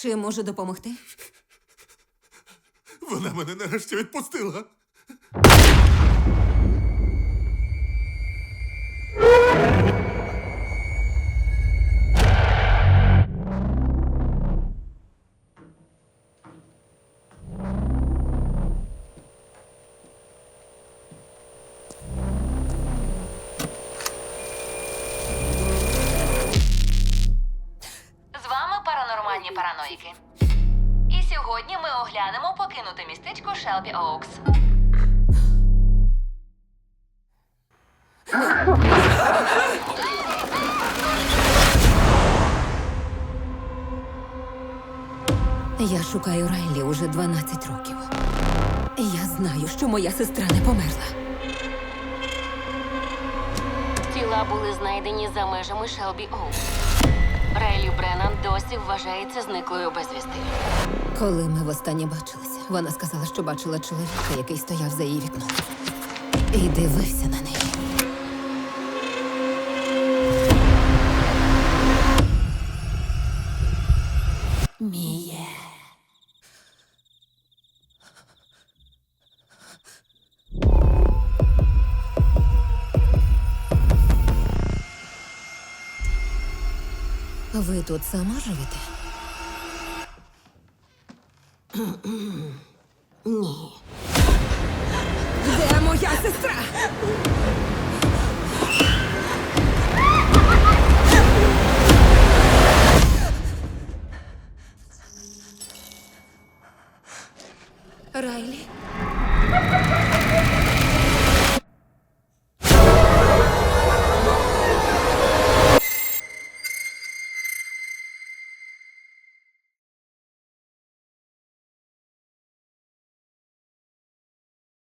Чи можу допомогти? Вона мене нарешті відпустила. Паранормальні параноїки. І сьогодні ми оглянемо покинуте містечко Шелбі Оукс. Я шукаю Райлі уже 12 років. Я знаю, що моя сестра не померла. Тіла були знайдені за межами Шелбі Оукс. Рейлі Бреннан досі вважається зниклою безвісти. Коли ми востаннє бачилися, вона сказала, що бачила чоловіка, який стояв за її вікном. І дивився на неї. Ви тут сама живете? Де моя сестра? Райлі?